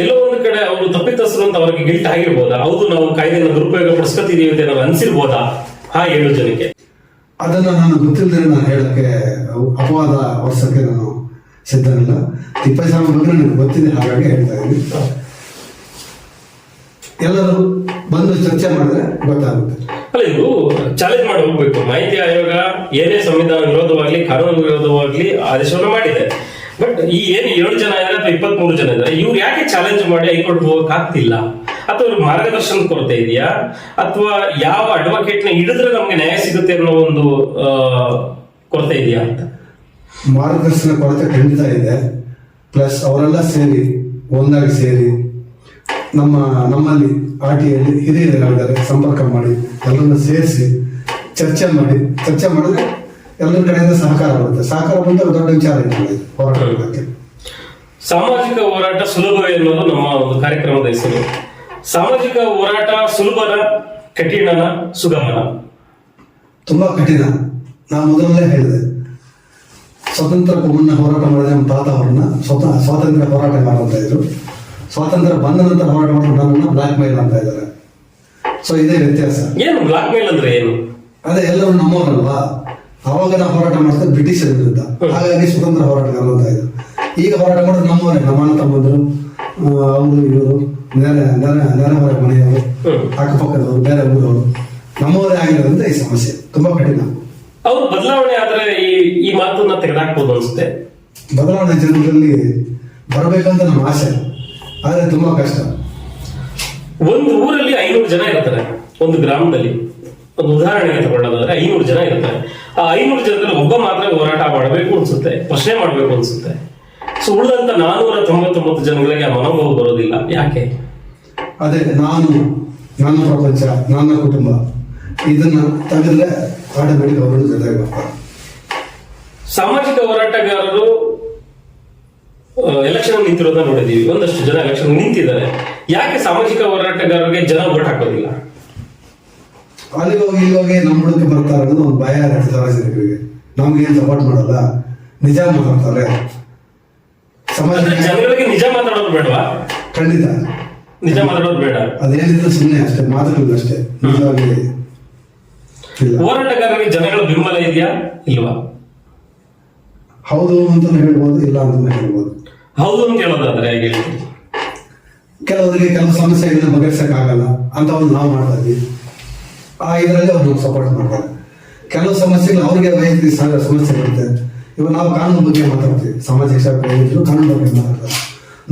ಎಲ್ಲೋ ಒಂದು ಕಡೆ ಅವರು ತಪ್ಪಿತಸ್ಥರು ಅಂತ ಅವರಿಗೆ ಗಿಲ್ಟ್ ಆಗಿರ್ಬೋದಾ? ಹೌದು ನಾವು ಕಾಯ್ದೆಯನ್ನು ದುರುಪಯೋಗ ಪಡಿಸ್ಕೊತಿದೀವಿ ಅಂತ ನಾವು ಅನ್ಸಿರ್ಬೋದಾ? ಆ ಏಳು ಜನಕ್ಕೆ. ಅದನ್ನ ನಾನು ಗೊತ್ತಿಲ್ಲದೆ ನಾನು ಹೇಳಕ್ಕೆ ಅಪವಾದ ವರ್ಷಕ್ಕೆ ನಾನು ಸಿದ್ಧನಲ್ಲ. ತಿಪ್ಪೇಸ್ವಾಮಿ ಬಗ್ಗೆ ನನಗೆ ಗೊತ್ತಿದೆ ಹಾಗಾಗಿ ಹೇಳ್ತಾ ಇದ್ದೀನಿ. ಎಲ್ಲರೂ ಬಂದು ಚರ್ಚೆ ಮಾಡಿದ್ರೆ ಗೊತ್ತಾಗುತ್ತೆ. ಅಲ್ಲ ಇದು ಚಾಲೆಂಜ್ ಮಾಡಿ ಹೋಗ್ಬೇಕು. ಮಾಹಿತಿ ಆಯೋಗ ಏನೇ ಸಂವಿಧಾನ ವಿರೋಧವಾಗ್ಲಿ ಕಾನೂನು ವಿರೋಧವಾಗ್ಲಿ ಆದೇಶವನ್ನು ಮಾಡಿದೆ. ಬಟ್ ಈ ಏನು ಏಳು ಜನ ಇದ್ದಾರೆ ಅಥವಾ ಇಪ್ಪತ್ತ್ ಮೂರು ಜನ ಇದ್ದಾರೆ ಇವ್ರು ಯಾಕೆ ಚಾಲೆಂಜ್ ಮಾಡಿ ಹೈಕೋರ್ಟ್ ಹೋಗಕ್ ಅಥವಾ ಇವ್ರಿಗೆ ಮಾರ್ಗದರ್ಶನ ಕೊರತೆ ಇದೆಯಾ? ಅಥವಾ ಯಾವ ಅಡ್ವೊಕೇಟ್ನ ಹಿಡಿದ್ರೆ ನಮ್ಗೆ ನ್ಯಾಯ ಸಿಗುತ್ತೆ ಅನ್ನೋ ಒಂದು ಕೊರತೆ ಇದೆಯಾ ಅಂತ? ಮಾರ್ಗದರ್ಶನ ಕೊರತೆ ಖಂಡಿತ ಇದೆ. ಪ್ಲಸ್ ಅವರೆಲ್ಲ ಸೇರಿ, ಒಂದಾಗಿ ಸೇರಿ, ನಮ್ಮ, ನಮ್ಮಲ್ಲಿ ಆಟಿಯಲ್ಲಿ ಹಿರಿಯರಿದ್ದಾರೆ ಸಂಪರ್ಕ ಮಾಡಿ, ಎಲ್ಲರನ್ನ ಸೇರಿಸಿ, ಚರ್ಚೆ ಮಾಡಿ, ಚರ್ಚೆ ಮಾಡಿದ್ರೆ ಎಲ್ಲರ ಕಡೆಯಿಂದ ಸಹಕಾರ ಬರುತ್ತೆ. ಸಹಕಾರ ಬಂದ್ರೆ ದೊಡ್ಡ ವಿಚಾರ ಬಗ್ಗೆ ಸಾಮಾಜಿಕ ಹೋರಾಟ ಸುಲಭವೇ ಅನ್ನೋದು ನಮ್ಮ ಒಂದು ಕಾರ್ಯಕ್ರಮದ ಹೆಸರು. ಸಾಮಾಜಿಕ ಹೋರಾಟ ಸುಲಭನ ಕಠಿಣನ ಸುಗಮನ. ತುಂಬಾ ಕಠಿಣ. ನಾನು ಮೊದಲನೇ ಹೇಳಿದೆ. ಸ್ವತಂತ್ರ ಮುನ್ನ ಹೋರಾಟ ಮಾಡಿದ ನಮ್ಮ ತಾತ ಅವ್ರನ್ನ ಸ್ವತಃ ಸ್ವಾತಂತ್ರ್ಯ ಹೋರಾಟ ಮಾಡುವಂತ ಇದ್ರು. ಸ್ವಾತಂತ್ರ್ಯ ಬಂದ ನಂತರ ಹೋರಾಟ ಮಾಡೋದನ್ನ ಬ್ಲಾಕ್ ಮೇಲ್ ಅಂತ ಇದ್ದಾರೆ. ಸೊ ಇದೇ ವ್ಯತ್ಯಾಸ. ಏನು ಬ್ಲಾಕ್ ಮೇಲ್ ಅಂದ್ರೆ ಏನು? ಅದೇ ಎಲ್ಲರೂ ನಮ್ಮವರಲ್ವಾ? ಅವಾಗ ನಾವು ಹೋರಾಟ ಮಾಡ್ತಾರೆ ಬ್ರಿಟಿಷರ ವಿರುದ್ಧ. ಹಾಗಾಗಿ ಸ್ವತಂತ್ರ ಹೋರಾಟ ಅಂತ ಇದು. ಈಗ ಹೋರಾಟ ಮಾಡೋದು ನಮ್ಮವರೇ ನಮ್ಮ ಅಣ್ಣ ತಮ್ಮಂದರು ಅವರು ಇವರು ನೆರೆ ನೆರೆ ನೆರೆಹೊರ ಮನೆಯವರು. ಅಕ್ಕಪಕ್ಕದವರು ಬೇರೆ ಊರವರು ನಮ್ಮವರೇ ಆಗಿರೋದ್ರಿಂದ ಈ ಸಮಸ್ಯೆ ತುಂಬಾ ಕಠಿಣ. ಅವ್ರು ಬದಲಾವಣೆ ಆದ್ರೆ ಈ ಈ ಮಾತನ್ನ ತೆಗೆದಾಕ್ಬೋದು ಅನಿಸುತ್ತೆ. ಬದಲಾವಣೆ ಜನರಲ್ಲಿ ಬರಬೇಕಂತ ನಮ್ಮ ಆಸೆ ಆದರೆ ತುಂಬಾ ಕಷ್ಟ. ಒಂದು ಊರಲ್ಲಿ ಐನೂರು ಜನ ಇರ್ತಾರೆ ಒಂದು ಗ್ರಾಮದಲ್ಲಿ. ಒಂದು ಉದಾಹರಣೆಗೆ ತಗೊಳ್ಳೋದಾದ್ರೆ ಐನೂರು ಜನ ಇರ್ತಾರೆ. ಆ ಐನೂರು ಜನದಲ್ಲಿ ಒಬ್ಬ ಮಾತ್ರ ಹೋರಾಟ ಮಾಡಬೇಕು ಅನ್ಸುತ್ತೆ ಪ್ರಶ್ನೆ ಮಾಡಬೇಕು ಅನ್ಸುತ್ತೆ. ಸೊ ಉಳಿದಂತ ನಾನೂರ ತೊಂಬತ್ತೊಂಬತ್ತು ಜನಗಳಿಗೆ ಆ ಮನೋಭಾವ ಬರೋದಿಲ್ಲ. ಯಾಕೆ? ಅದೇ ನಾನು ನನ್ನ ಪ್ರಪಂಚ ನನ್ನ ಕುಟುಂಬ ಇದನ್ನ ತಗದ್ರೆ ಆಟೋಮೆಟಿಕ್ ಅವರು ಜೊತೆಗೆ ಬರ್ತಾರೆ ಸಾಮಾಜಿಕ ಹೋರಾಟಗಾರರು ಎಲೆಕ್ಷನ್ ನಿಂತಿರೋದನ್ನ ನೋಡಿದೀವಿ ಒಂದಷ್ಟು ಜನ ಎಲೆಕ್ಷನ್ ನಿಂತಿದ್ದಾರೆ. ಯಾಕೆ ಸಾಮಾಜಿಕ ಹೋರಾಟಗಾರರಿಗೆ ಜನ ಓಟ್ ಹಾಕೋದಿಲ್ಲ? ಅಲ್ಲಿಗೆ ಹೋಗಿ ಇಲ್ಲಿ ಹೋಗಿ ನಮ್ಮ ಹುಡುಗಿ ಬರ್ತಾರೆ ಅನ್ನೋದು ಒಂದು ಭಯ ಇರುತ್ತೆ ಸಾರ್ವಜನಿಕರಿಗೆ ನಮ್ಗೆ ಏನ್ ಸಪೋರ್ಟ್ ಮಾಡಲ್ಲ. ನಿಜ ಮಾತಾಡ್ತಾರೆ. ಸಮಾಜ ಜನಗಳಿಗೆ ನಿಜ ಮಾತಾಡೋದು ಬೇಡವಾ? ಖಂಡಿತ. ನಿಜ ಮಾತಾಡೋದು ಬೇಡ. ಅದೇನಿದ್ರು ಸುಮ್ಮನೆ ಅಷ್ಟೇ ಮಾತುಗಳು ಅಷ್ಟೇ. ನಿಜವಾಗಿ ಹೋರಾಟಗಾರರಿಗೆ ಜನಗಳ ಬೆಂಬಲ ಇದೆಯಾ? ಇಲ್ವಾ? ಹೌದು ಅಂತ ಹೇಳ್ಬೋದು ಇಲ್ಲ ಅಂತ ಹೇಳ್ಬೋದು. ಹೌದು ಅಂತ ಹೇಳೋದಾದ್ರೆ ಹೇಗೆ ಕೆಲವರಿಗೆ ಕೆಲವು ಸಮಸ್ಯೆಗಳನ್ನ ಬಗೆಹರಿಸಕ್ ಆಗಲ್ಲ ಅಂತ ಒಂದು ನಾವು ಮಾಡ್ತಾ ಆ ಇದರಲ್ಲಿ ಅವ್ರು ಸಪೋರ್ಟ್ ಮಾಡ್ತಾರೆ. ಕೆಲವು ಸಮಸ್ಯೆಗಳು ಅವ್ರಿಗೆ ವೈಯಕ್ತಿಕ ಸಮಸ್ಯೆ ಬರುತ್ತೆ ಇವಾಗ ನಾವು ಕಾನೂನು ಬಗ್ಗೆ ಮಾತಾಡ್ತೀವಿ. ಸಮಾಜ ಏನಿದ್ರು ಕಾನೂನು ಬಗ್ಗೆ ಮಾತಾಡ್ತಾರೆ.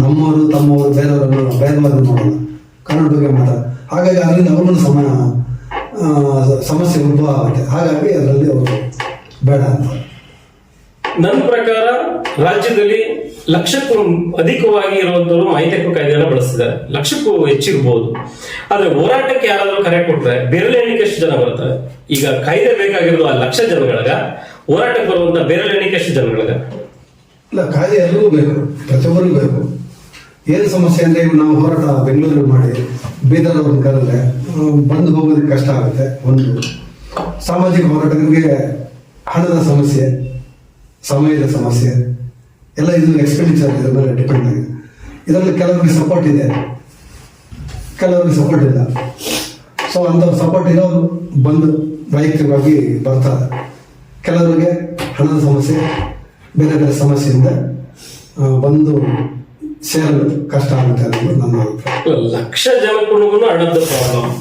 ನಮ್ಮವರು, ತಮ್ಮವರು, ಬೇರೆಯವರನ್ನು ಬೇರೆಯವರನ್ನು ನೋಡೋಣ ಕಾನೂನು ಬಗ್ಗೆ ಮಾತಾಡ ಹಾಗಾಗಿ ಅದರಿಂದ ಅವ್ರಿಗೂ ಸಮ ಸಮಸ್ಯೆ ಉದ್ಭವ ಆಗುತ್ತೆ. ಹಾಗಾಗಿ ಅದರಲ್ಲಿ ಅವರು ಬೇಡ ಅಂತ. ನನ್ನ ಪ್ರಕಾರ ರಾಜ್ಯದಲ್ಲಿ ಲಕ್ಷಕ್ಕೂ ಅಧಿಕವಾಗಿ ಇರುವಂತವರು ಮಾಹಿತಿ ಹಕ್ಕು ಕಾಯ್ದೆಯನ್ನ ಬಳಸ್ತಿದ್ದಾರೆ. ಲಕ್ಷಕ್ಕೂ ಹೆಚ್ಚಿರ್ಬೋದು. ಆದ್ರೆ ಹೋರಾಟಕ್ಕೆ ಯಾರಾದರೂ ಕರೆ ಕೊಟ್ರೆ ಬೇರೆ ಎಣಿಕೆ ಎಷ್ಟು ಜನ ಬರ್ತಾರೆ ಈಗ ಕಾಯ್ದೆ ಬೇಕಾಗಿರೋ ಆ ಲಕ್ಷ ಜನಗಳಾಗ, ಹೋರಾಟಕ್ಕೆ ಬರುವಂತ ಬೇರೆ ಎಣಿಕೆ ಎಷ್ಟು ಜನಗಳಾಗ. ಇಲ್ಲ, ಕಾಯ್ದೆ ಎಲ್ಲರೂ ಬೇಕು. ಪ್ರತಿಯೊಬ್ಬರಿಗೂ ಬೇಕು. ಏನು ಸಮಸ್ಯೆ ಅಂದ್ರೆ ನಾವು ಹೋರಾಟ ಬೆಂಗಳೂರಿಗೆ ಮಾಡಿ ಬೀದರ್ ಕರೆದ್ರೆ ಬಂದು ಹೋಗೋದಕ್ಕೆ ಕಷ್ಟ ಆಗುತ್ತೆ, ಒಂದು. ಸಾಮಾಜಿಕ ಹೋರಾಟಗಳಿಗೆ ಹಣದ ಸಮಸ್ಯೆ. ಸಮಯದ ಸಮಸ್ಯೆ. ಎಲ್ಲ ಇದು ಎಕ್ಸ್ಪೆಂಡಿಚರ್ ಇದ್ರ ಮೇಲೆ ಡಿಪೆಂಡ್ ಆಗಿದೆ. ಇದರಲ್ಲಿ ಕೆಲವರಿಗೆ ಸಪೋರ್ಟ್ ಇದೆ. ಕೆಲವರಿಗೆ ಸಪೋರ್ಟ್ ಇಲ್ಲ. ಸೊ ಅಂತ ಸಪೋರ್ಟ್ ಇರೋರು ಬಂದು ವೈಯಕ್ತಿಕವಾಗಿ ಬರ್ತಾರೆ. ಕೆಲವರಿಗೆ ಹಣದ ಸಮಸ್ಯೆ ಬೇರೆ ಬೇರೆ ಸಮಸ್ಯೆಯಿಂದ ಬಂದು ಸೇರಲು ಕಷ್ಟ ಆಗುತ್ತೆ ಅನ್ನೋದು ನನ್ನ ಅಭಿಪ್ರಾಯ. ಲಕ್ಷ ಜನಕ್ಕೂ ಹಣದ ಪ್ರಾಬ್ಲಮ್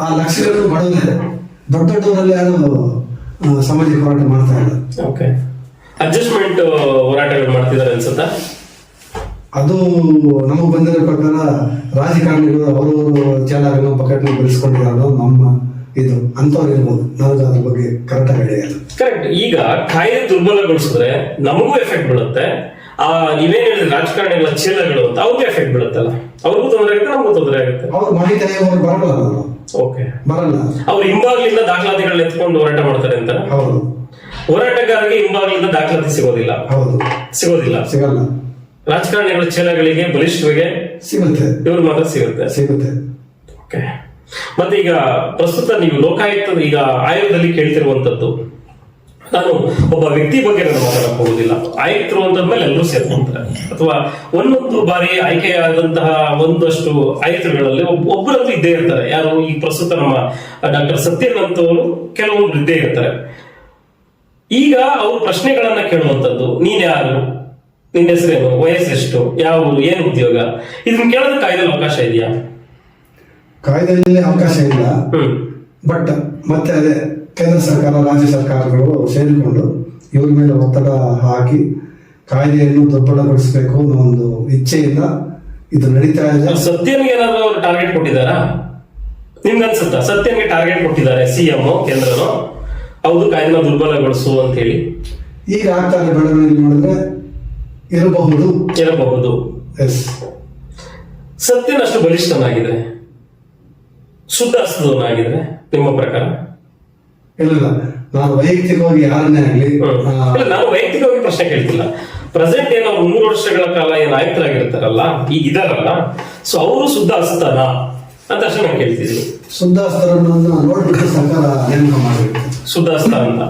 ಆ ಲಕ್ಷಗಳು ಬಡವರೇ ದೊಡ್ಡ ದೊಡ್ಡವರಲ್ಲಿ ಯಾರು ಆ, ಸಾಮಾಜಿಕ ಹೋರಾಟ ಮಾಡ್ತಾ ಇಲ್ಲ ಓಕೆ ಅಡ್ಜಸ್ಟ್ಮೆಂಟ್ ಹೋರಾಟಗಳು ಮಾಡ್ತಿದ್ದಾರೆ ಅನ್ಸುತ್ತಾ? ಅದು ನಮಗೆ ಬಂದಿರೋ ಪ್ರಕಾರ ರಾಜಕಾರಣಿಗಳು ಅವರವರು ಚಾಲಕನ ಪಕೆಟ್ನ ಬೆಳೆಸ್ಕೊಂಡಿರೋ ನಮ್ಮ ಇದು ಅಂಥವ್ರು ಇರ್ಬೋದು. ನನಗೆ ಅದ್ರ ಬಗ್ಗೆ ಕರೆಕ್ಟ್ ಆಗಿ ಕರೆಕ್ಟ್ ಈಗ ಕಾಯ್ದೆ ದುರ್ಬಲಗೊಳಿಸಿದ್ರೆ ನಮಗೂ ಎಫೆಕ್ಟ್ ಬೀಳುತ್ತೆ. ಆ ನೀವೇನ್ ಹೇಳಿದ್ರೆ ರಾಜಕಾರಣಿಗಳ ಚೀಲಗಳು ಅಂತ ಅವ್ರಿಗೂ ಎಫೆಕ್ಟ್ ಬೀಳುತ್ತಲ್ಲ. ಅವ್ರಿಗೂ ತೊಂದರೆ ಆಗುತ್ತೆ ನಮಗೂ ತೊಂದರೆ ಆಗುತ್ತೆ. ಅವ್ರು ಮಾಹಿತಿ ಬರಲ್ಲ ಬರಲ್ಲ. ಅವ್ರು ಹಿಂಬಾಗ್ಲಿಂದ ದಾಖಲಾತಿಗಳನ್ನ ಎತ್ಕೊಂಡು ಹೋರಾಟ ಮಾಡ್ತಾರೆ ಅಂತ? ಹೌದು. ಹೋರಾಟಗಾರರಿಗೆ ಹಿಂಬಾಗ್ಲಿಂದ ದಾಖಲಾತಿ ಸಿಗೋದಿಲ್ಲ. ಹೌದು. ಸಿಗೋದಿಲ್ಲ. ಸಿಗಲ್ಲ. ರಾಜಕಾರಣಿಗಳ ಚೀಲಗಳಿಗೆ ಬಲಿಷ್ಠರಿಗೆ ಸಿಗುತ್ತೆ. ಇವ್ರು ಮಾತ್ರ ಸಿಗುತ್ತೆ. ಸಿಗುತ್ತೆ. ಓಕೆ ಮತ್ತೆ ಈಗ ಪ್ರಸ್ತುತ ನೀವು ಲೋಕಾಯುಕ್ತ ಈಗ ಆಯೋಗದಲ್ಲಿ ಕೇಳ್ತಿರುವಂತದ್ದು ನಾನು ಒಬ್ಬ ವ್ಯಕ್ತಿ ಬಗ್ಗೆ ನಾನು ಮಾತಾಡಕ್ ಹೋಗುದಿಲ್ಲ. ಆಯುಕ್ತರು ಅಂತಂದ್ಮೇಲೆ ಎಲ್ಲರೂ ಸೇರ್ಕೊಂತಾರೆ. ಅಥವಾ ಒಂದೊಂದು ಬಾರಿ ಆಯ್ಕೆಯಾದಂತಹ ಒಂದಷ್ಟು ಆಯುಕ್ತರುಗಳಲ್ಲಿ ಒಬ್- ಒಬ್ಬರಂತೂ ಇದ್ದೇ ಇರ್ತಾರೆ. ಯಾರು ಈ ಪ್ರಸ್ತುತ ನಮ್ಮ ಡಾಕ್ಟರ್ ಸತ್ಯನ್ ಅಂತವರು ಕೆಲವೊಬ್ರು ಇದ್ದೇ ಇರ್ತಾರೆ. ಈಗ ಅವ್ರು ಪ್ರಶ್ನೆಗಳನ್ನ ಕೇಳುವಂತದ್ದು ನೀನ್ ಯಾರು? ನಿನ್ನ ಹೆಸರೇನು? ವಯಸ್ಸೆಷ್ಟು? ಯಾವ ಏನು ಉದ್ಯೋಗ? ಇದನ್ನ ಕೇಳೋದಕ್ಕೆ ಕಾಯ್ದೆಯಲ್ಲಿ ಅವಕಾಶ ಇದೆಯಾ? ಕಾಯ್ದೆಯಲ್ಲಿ ಅವಕಾಶ ಇಲ್ಲ. ಬಟ್ ಮತ್ತೆ ಅದೇ ಕೇಂದ್ರ ಸರ್ಕಾರ ರಾಜ್ಯ ಸರ್ಕಾರಗಳು ಸೇರಿಕೊಂಡು ಇವರ ಮೇಲೆ ಒತ್ತಡ ಹಾಕಿ ಕಾಯ್ದೆಯನ್ನು ದುರ್ಬಲಗೊಳಿಸಬೇಕು ಅನ್ನೋ ಒಂದು ಇಚ್ಛೆಯಿಂದ ಇದು ನಡೀತಾ ಇದೆ. ಸತ್ಯನಿಗೆ ಏನಾದ್ರು ಅವ್ರು ಟಾರ್ಗೆಟ್ ಕೊಟ್ಟಿದ್ದಾರಾ? ನಿಮ್ಗೆ ಅನ್ಸುತ್ತಾ ಸತ್ಯನಿಗೆ ಟಾರ್ಗೆಟ್ ಕೊಟ್ಟಿದ್ದಾರೆ ಸಿಎಂ ಕೇಂದ್ರನು? ಹೌದು ಕಾಯ್ದೆನ ದುರ್ಬಲಗೊಳಿಸು ಅಂತ ಹೇಳಿ ಈಗ ಆಗ್ತಾ ಇರೋ ಬೆಳವಣಿಗೆ ನೋಡಿದ್ರೆ ಇರಬಹುದು. ಇರಬಹುದು. ಎಸ್ ಸತ್ಯನಷ್ಟು ಬಲಿಷ್ಠನಾಗಿದೆ ಬಲಿಷ್ಠನಾಗಿದ್ರೆ ಶುದ್ಧ ನಿಮ್ಮ ಪ್ರಕಾರ? ಇಲ್ಲ ನಾನು ವೈಯಕ್ತಿಕವಾಗಿ ಯಾರನ್ನೇ ಆಗಲಿ ನಾವು ನಾನು ವೈಯಕ್ತಿಕವಾಗಿ ಪ್ರಶ್ನೆ ಕೇಳ್ತಿಲ್ಲ. ಪ್ರೆಸೆಂಟ್ ಏನೋ ಅವ್ರು ಮೂರು ವರ್ಷಗಳ ಕಾಲ ಏನು ಆಯುಕ್ತರಾಗಿರ್ತಾರಲ್ಲ ಈ ಇದಾರಲ್ಲ. ಸೊ ಅವರು ಶುದ್ಧ ಹಸ್ತಾನ ಅಂತ ಅಷ್ಟೇ ನಾನು ಕೇಳ್ತಿದ್ದೀನಿ. ಶುದ್ಧಾಸ್ತರನ್ನು ನೋಡ್ಬಿಟ್ಟು ಸರ್ಕಾರ ನೇಮಕ ಮಾಡಿರುತ್ತೆ. ಶುದ್ಧ ಹಸ್ತ ಅಂತ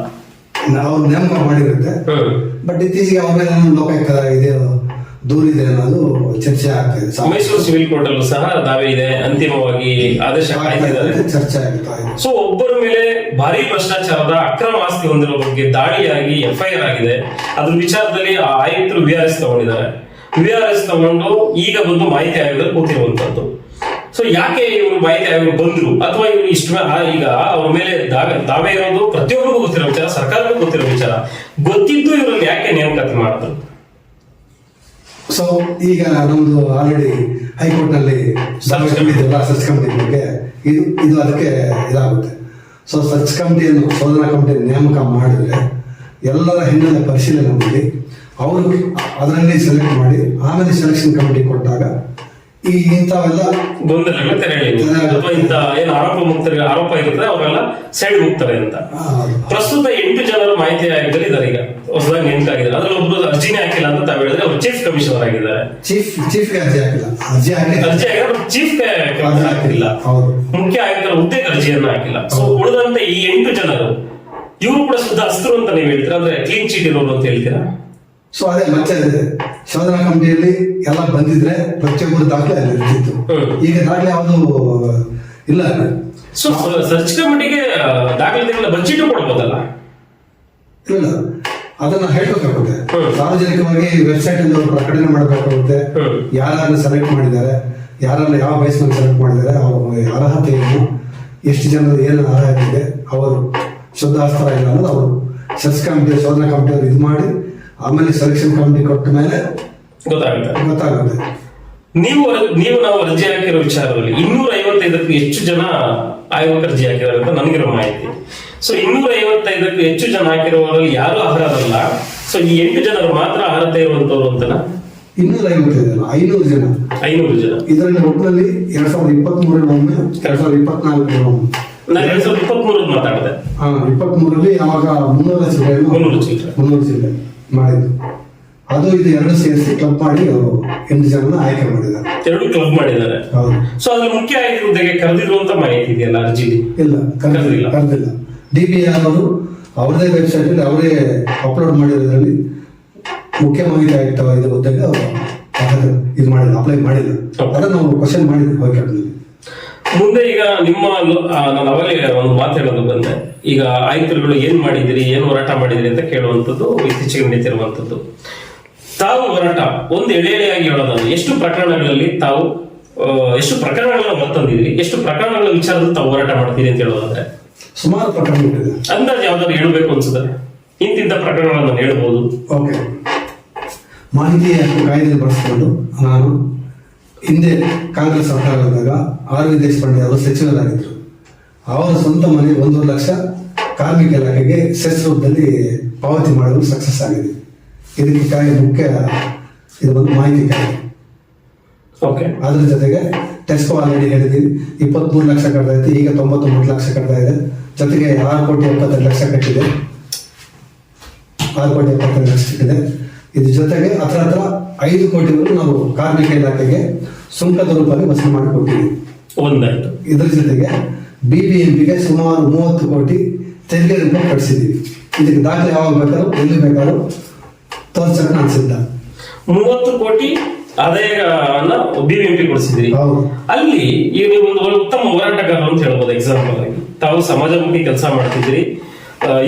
ನಾವು ನೇಮಕ ಮಾಡಿರುತ್ತೆ. ಬಟ್ ಇತ್ತೀಚೆಗೆ ಅವ್ರ ಮೇಲೆ ಲೋಕಾಯುಕ್ತ ಇದೆ ದೂರಿದೆ ಅನ್ನೋದು ಚರ್ಚೆ ಆಗ್ತಿದೆ ಮೈಸೂರು ಸಿವಿಲ್ ಕೋರ್ಟ್ ಅಲ್ಲೂ ಸಹ ದಾವೆ ಇದೆ ಅಂತಿಮವಾಗಿ ಆದೇಶ ಚರ್ಚೆ ಆಗ್ತಾ ಇದೆ. ಸೊ ಒಬ್ಬರ ಮೇಲೆ ಭಾರಿ ಭ್ರಷ್ಟಾಚಾರದ ಅಕ್ರಮ ಆಸ್ತಿ ಹೊಂದಿರುವ ಬಗ್ಗೆ ದಾಳಿಯಾಗಿ ಎಫ್ಐಆರ್ ಆಗಿದೆ. ಅದ್ರ ವಿಚಾರದಲ್ಲಿ ಆ ಆಯುಕ್ತರು ವಿ ಆರ್ ಎಸ್ ತಗೊಂಡಿದ್ದಾರೆ. ವಿ ಆರ್ ಎಸ್ ತಗೊಂಡು ಈಗ ಬಂದು ಮಾಹಿತಿ ಆಯೋಗದಲ್ಲಿ ಕೂತಿರುವಂತದ್ದು. ಸೊ ಯಾಕೆ ಇವರು ಮಾಹಿತಿ ಆಯೋಗ ಬಂದ್ರು? ಅಥವಾ ಇವರು ಇಷ್ಟ ಈಗ ಅವ್ರ ಮೇಲೆ ದಾವೆ ದಾವೆ ಇರೋದು ಪ್ರತಿಯೊಬ್ಬರಿಗೂ ಗೊತ್ತಿರೋ ವಿಚಾರ ಸರ್ಕಾರಕ್ಕೂ ಗೊತ್ತಿರೋ ವಿಚಾರ. ಗೊತ್ತಿದ್ದು ಇವ್ರನ್ನ ಯಾಕೆ ನೇಮಕಾತಿ ಮಾಡಿದ್ರು? ಸೊ ಈಗ ನಮ್ದು ಆಲ್ರೆಡಿ ಹೈಕೋರ್ಟ್ನಲ್ಲಿ ಕಮಿಟಿ ಬಗ್ಗೆ ಇದು ಇದು ಅದಕ್ಕೆ ಇದಾಗುತ್ತೆ. ಸೊ ಸರ್ಚ್ ಕಮಿಟಿಯನ್ನು ಶೋಧನಾ ಕಮಿಟಿ ನೇಮಕ ಮಾಡಿದ್ರೆ ಎಲ್ಲರ ಹಿನ್ನೆಲೆ ಪರಿಶೀಲನೆ ಮಾಡಿ ಅವರು ಅದರಲ್ಲಿ ಸೆಲೆಕ್ಟ್ ಮಾಡಿ, ಆಮೇಲೆ ಸೆಲೆಕ್ಷನ್ ಕಮಿಟಿ ಕೊಟ್ಟಾಗ ಈ ಇಂಥವೆಲ್ಲ. ಅಥವಾ ಇಂಥ ಏನು ಆರೋಪ ಮುಕ್ತರಿಗೆ ಆರೋಪ ಇರುತ್ತೆ ಅವರೆಲ್ಲ ಸೈಡ್ ಹೋಗ್ತಾರೆ ಅಂತ. ಪ್ರಸ್ತುತ ಎಂಟು ಜನರು ಮಾಹಿತಿ ಆಯೋಗದಲ್ಲಿ ಇದ್ದಾರೆ ಈಗ. ಹೊಸದಾಗಿ ನೇಮಕ ಆಗಿದ್ದಾರೆ ಅದ್ರಲ್ಲಿ ಒಬ್ರು ಅರ್ಜಿನೇ ಹಾಕಿಲ್ಲ ಅಂತ ತಾವು ಹೇಳಿದ್ರೆ ಅವರು ಚೀಫ್ ಕಮಿಷನರ್ ಆಗಿದ್ದಾರೆ. ಚೀಫ್ ಚೀಫ್ ಅರ್ಜಿ ಹಾಕಿಲ್ಲ. ಅರ್ಜಿ ಹಾಕಿಲ್ಲ ಅರ್ಜಿ ಹಾಕಿದ್ರೆ ಚೀಫ್ ಹಾಕಿಲ್ಲ. ಮುಖ್ಯ ಆಯುಕ್ತರ ಹುದ್ದೆಗೆ ಅರ್ಜಿಯನ್ನ ಹಾಕಿಲ್ಲ. ಸೊ ಉಳಿದಂತೆ ಈ ಎಂಟು ಜನರು ಇವರು ಕೂಡ ಶುದ್ಧ ಅಸ್ತ್ರು ಅಂತ ನೀವು ಹೇಳ್ತೀರಾ? ಅಂದ್ರೆ ಕ್ಲೀನ್ ಚೀಟ್ ಇರೋರು ಅಂತ ಹೇಳ್ತೀರಾ? ಸೊ ಅದೇ ಮತ್ತೆ ಶೋಧನಾ ಕಮಿಟಿಯಲ್ಲಿ ಎಲ್ಲ ಬಂದಿದ್ರೆ ಪ್ರತಿಯೊಬ್ಬರು ದಾಖಲೆ ಅಲ್ಲಿ ಇರ್ತಿತ್ತು. ಈಗ ದಾಖಲೆ ಯಾವುದು ಇಲ್ಲ ಸೊ ಸರ್ಚ್ ಕಮಿಟಿಗೆ ದಾಖಲೆಗಳನ್ನ ಬಜೆಟ್ ಕೊಡ್ಬೋದಲ್ಲ? ಇಲ್ಲ ಅದನ್ನ ಹೇಳ್ಬೇಕಾಗುತ್ತೆ. ಸಾರ್ವಜನಿಕವಾಗಿ ವೆಬ್ಸೈಟ್ ಅಲ್ಲಿ ಅವರು ಪ್ರಕಟಣೆ ಮಾಡಬೇಕಾಗುತ್ತೆ. ಯಾರನ್ನ ಸೆಲೆಕ್ಟ್ ಮಾಡಿದ್ದಾರೆ ಯಾರನ್ನ ಯಾವ ವಯಸ್ಸಿನಲ್ಲಿ ಸೆಲೆಕ್ಟ್ ಮಾಡಿದ್ದಾರೆ ಅವ್ರ ಅರ್ಹತೆ ಏನು ಎಷ್ಟು ಜನರು ಏನು ಅರ್ಹತೆ ಇದೆ ಅವರು ಶುದ್ಧ ಅಸ್ತ್ರ ಇಲ್ಲ ಅನ್ನೋದು ಅವರು ಸರ್ಚ್ ಕಮಿಟಿ ಶೋಧನಾ ಕಮಿಟಿ ಅವರು ಇದು ಮಾಡಿ ಆಮೇಲೆ ಸೆಲೆಕ್ಷನ್ ಕಮಿಟಿ ಕೊಟ್ಟ ಮೇಲೆ ಗೊತ್ತಾಗುತ್ತೆ. ಗೊತ್ತಾಗುತ್ತೆ. ನೀವು ನೀವು ನಾವು ಅರ್ಜಿ ಹಾಕಿರೋ ವಿಚಾರದಲ್ಲಿ ಇನ್ನೂರ ಐವತ್ತೈದಕ್ಕೂ ಹೆಚ್ಚು ಜನ ಆಯೋಗಕ್ಕೆ ಅರ್ಜಿ ಹಾಕಿರೋ ಅಂತ ನನಗಿರೋ ಮಾಹಿತಿ. ಸೊ ಇನ್ನೂರ ಐವತ್ತೈದಕ್ಕೂ ಹೆಚ್ಚು ಜನ ಹಾಕಿರೋರಲ್ಲಿ ಯಾರು ಅರ್ಹರಲ್ಲ? ಸೊ ಈ ಎಂಟು ಜನರು ಮಾತ್ರ ಅರ್ಹತೆ ಇರುವಂತವ್ರು ಅಂತ ಇನ್ನೂರ ಐವತ್ತೈದು ಜನ ಐನೂರು ಜನ. ಐನೂರು ಜನ. ಇದರಲ್ಲಿ ಒಟ್ಟಿನಲ್ಲಿ ಎರಡ್ ಸಾವಿರದ ಇಪ್ಪತ್ತ್ ಮೂರರಲ್ಲಿ ಒಮ್ಮೆ ಎರಡ್ ಸಾವಿರದ ಇಪ್ಪತ್ನಾಲ್ಕು ನಾನು ಎರಡ್ ಸಾವಿರದ ಇಪ್ಪತ್ತ್ ಮಾತಾಡಿದೆ. ಹಾ ಇಪ್ಪತ್ತ್ ಮೂರರಲ್ಲಿ ಯಾವಾಗ ಮುನ್ನೂರ ಜಿಲ್ಲೆ ಮುನ್ನೂರು ಜಿಲ್ಲೆ ಮುನ್ನೂರು ಚಿಲ್ಲರೆ ಮಾಡಿದ್ದು ಅದು ಇದು ಎರಡು ಸೇರಿಸಿ ಕ್ಲಬ್ ಮಾಡಿ ಅವರು ಎಂಟು ಜನನ ಆಯ್ಕೆ ಮಾಡಿದ್ದಾರೆ. ಎರಡು ಕ್ಲಬ್ ಮಾಡಿದ್ದಾರೆ. ಹೌದು. ಸೊ ಅದ್ರ ಮುಖ್ಯ ಆಯ್ಕೆ ಹುದ್ದೆಗೆ ಕರೆದಿರುವಂತ ಮಾಹಿತಿ ಇದೆಯಲ್ಲ ಅರ್ಜಿಲಿ ಇಲ್ಲ ಕರೆದಿಲ್ಲ. ಕರೆದಿಲ್ಲ. ಡಿ ಬಿ ಆರ್ ಅವರು ಅವರದೇ ವೆಬ್ಸೈಟ್ ಅಲ್ಲಿ ಅವರೇ ಅಪ್ಲೋಡ್ ಮಾಡಿರೋದ್ರಲ್ಲಿ ಮುಖ್ಯ ಮಾಹಿತಿ ಆಯುಕ್ತ ಇದು ಹುದ್ದೆಗೆ ಅವರು ಇದು ಮಾಡಿಲ್ಲ ಅಪ್ಲೈ ಮಾಡಿಲ್ಲ. ಅದನ್ನು ನಾವು ಕ್ವಶನ್ ಮಾಡಿದ್ವಿ ಹೈಕೋರ್ಟ್ನಲ್ಲಿ ಮುಂದೆ ಈಗ ನಿಮ್ಮ ನಾನು ಅವಾಗಲೇ ಒಂದು ಮಾತು ಹೇಳೋದು ಬಂದೆ. ಈಗ ಆಯುಕ್ತರುಗಳು ಏನ್ ಮಾಡಿದಿರಿ ಏನ್ ಹೋರಾಟ ಮಾಡಿದಿರಿ ಅಂತ ಕೇಳುವಂಥದ್ದು ಇತ್ತೀಚೆಗೆ ನಡೀತಿರುವಂಥದ್ದು. ತಾವು ಹೋರಾಟ ಒಂದು ಎಳೆ ಎಳೆಯಾಗಿ ಹೇಳೋದನ್ನು ಎಷ್ಟು ಪ್ರಕರಣಗಳಲ್ಲಿ ತಾವು ಎಷ್ಟು ಪ್ರಕರಣಗಳನ್ನ ಮತ್ತೊಂದಿದ್ರಿ ಎಷ್ಟು ಪ್ರಕರಣಗಳ ವಿಚಾರದಲ್ಲಿ ತಾವು ಹೋರಾಟ ಮಾಡ್ತೀರಿ ಅಂತ ಹೇಳೋದಾದ್ರೆ? ಸುಮಾರು ಪ್ರಕರಣಗಳಿದೆ ಅಂದಾಜು ಯಾವ್ದಾದ್ರು ಹೇಳ್ಬೇಕು ಅನ್ಸುತ್ತೆ? ಇಂತಿಂತ ಪ್ರಕರಣಗಳನ್ನು ನಾನು ಹೇಳ್ಬೋದು. ಓಕೆ. ಮಾಹಿತಿ ಕಾಯ್ದೆ ಬಳಸಿಕೊಂಡು ನಾನು ಹಿಂದೆ ಕಾಂಗ್ರೆಸ್ ಸರ್ಕಾರದಾಗ ಆರ್ ವಿ ದೇಶಪಾಂಡೆ ಅವರು ಸಚಿವರಾಗಿದ್ದರು ಅವರ ಸ್ವಂತ ಮನೆ ಒಂದೂವರೆ ಲಕ್ಷ ಕಾರ್ಮಿಕ ಇಲಾಖೆಗೆ ಸೆಸ್ ರೂಪದಲ್ಲಿ ಪಾವತಿ ಮಾಡಲು ಸಕ್ಸಸ್ ಆಗಿದೆ. ಇದಕ್ಕೆ ಕಾಯಿ ಮುಖ್ಯ ಇದು ಒಂದು ಮಾಹಿತಿ ಕಾಯಿ ಓಕೆ ಅದ್ರ ಜೊತೆಗೆ ಟೆಸ್ಕೋ ಆಲ್ರೆಡಿ ಹೇಳಿದ್ದೀವಿ ಇಪ್ಪತ್ಮೂರು ಲಕ್ಷ ಕಟ್ಟೈತೆ ಈಗ ತೊಂಬತ್ತೊಂಬತ್ತು ಲಕ್ಷ ಕಟ್ತಾ ಇದೆ. ಜೊತೆಗೆ ಆರು ಕೋಟಿ ಎಪ್ಪತ್ತೆರಡು ಲಕ್ಷ ಕಟ್ಟಿದೆ. ಆರು ಕೋಟಿ ಎಪ್ಪತ್ತೆರಡು ಲಕ್ಷ ಕಟ್ಟಿದೆ. ಇದ್ರ ಜೊತೆಗೆ ಹತ್ರ ಹತ್ರ ಐದು ಕೋಟಿವರೆಗೂ ನಾವು ಕಾರ್ಮಿಕ ಇಲಾಖೆಗೆ ಸುಂಕದ ರೂಪದಲ್ಲಿ ವಸೂಲು ಮಾಡಿಕೊಟ್ಟಿದೆ. ಒಂದಾಯ್ತು. ಇದರ ಜೊತೆಗೆ ಬಿ ಬಿ ಎಂ ಪಿಗೆ ಸುಮಾರು ಮೂವತ್ತು ಕೋಟಿ ತೆರಿಗೆ ರೂಪ ಕಟ್ಟಿಸಿದ್ದೀವಿ ಇದಕ್ಕೆ ದಾಖಲೆ ಯಾವಾಗ ಬೇಕಾದ್ರೂ ಎಲ್ಲಿ ಬೇಕಾದ್ರೂ ತೋರ್ಸಕ್ಕೆ ನಾನು ಸಿದ್ಧ. ಮೂವತ್ತು ಕೋಟಿ ಆದಾಯವನ್ನ ಬಿಬಿಎಂಪಿ ಕೊಡಿಸಿದ್ರಿ ಹೌದು. ಅಲ್ಲಿ ಈಗ ನೀವು ಒಂದು ಒಳ್ಳೆ ಉತ್ತಮ ಹೋರಾಟಗಾರರು ಅಂತ ಹೇಳ್ಬೋದು ಎಕ್ಸಾಂಪಲ್ ಆಗಿ. ತಾವು ಸಮಾಜಮುಖಿ ಕೆಲಸ ಮಾಡ್ತಿದ್ದೀರಿ. ಆ,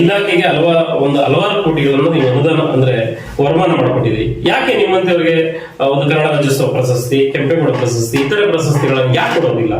ಇಲಾಖೆಗೆ ಹಲವಾರು, ಒಂದು ಹಲವಾರು ಕೋಟಿಗಳನ್ನು ನೀವು ಅನುದಾನ, ಅಂದ್ರೆ ವರಮಾನ ಮಾಡಿಕೊಟ್ಟಿದ್ರಿ ಯಾಕೆ ನಿಮ್ಮಂತವರಿಗೆ ಒಂದು ಕನ್ನಡ ರಾಜ್ಯೋತ್ಸವ ಪ್ರಶಸ್ತಿ, ಕೆಂಪೇಗೌಡ ಪ್ರಶಸ್ತಿ, ಇತರೆ ಪ್ರಶಸ್ತಿಗಳನ್ನು ಯಾಕೆ ಕೊಡೋದಿಲ್ಲ?